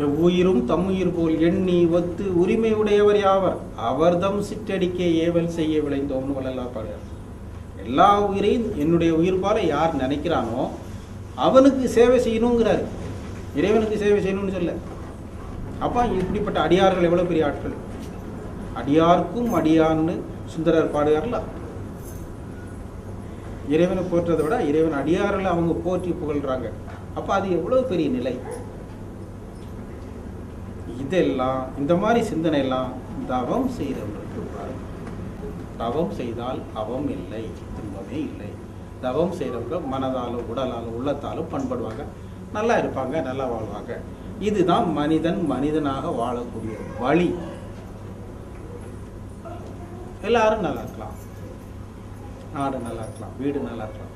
எவ்வுயிரும் தம்முயிர் போல் எண்ணி ஒத்து உரிமை உடையவர் யாவர்? அவர்தம் சிற்றடிக்க ஏவல் செய்ய விளைந்தோம்னு வள்ளலார் பாடுறார் எல்லா உயிரையும் என்னுடைய உயிர் போல யார் நினைக்கிறானோ அவனுக்கு சேவை செய்யணுங்கிறாரு. இறைவனுக்கு சேவை செய்யணும்னு சொல்ல. அப்போ இப்படிப்பட்ட அடியார்கள் எவ்வளோ பெரிய ஆட்கள்? அடியார்க்கும் அடியான்னு சுந்தரர் பாடுகிறார்ல இறைவனை போற்றதை விட இறைவன் அடியார்களை அவங்க போற்றி புகழ்கிறாங்க அப்போ அது எவ்வளோ பெரிய நிலை? இதெல்லாம் இந்த மாதிரி சிந்தனை எல்லாம் தவம் செய்கிறவங்களுக்கு வரும் தவம் செய்தால் அவம் இல்லை துன்பமே இல்லை. தவம் செய்கிறவங்க மனதாலும் உடலாலும் உள்ளத்தாலும் பண்படுவாங்க. நல்லா இருப்பாங்க நல்லா வாழ்வாங்க. இதுதான் மனிதன் மனிதனாக வாழக்கூடிய வழி. எல்லாரும் நல்லா இருக்கலாம். நாடு நல்லா இருக்கலாம் வீடு நல்லா இருக்கலாம்.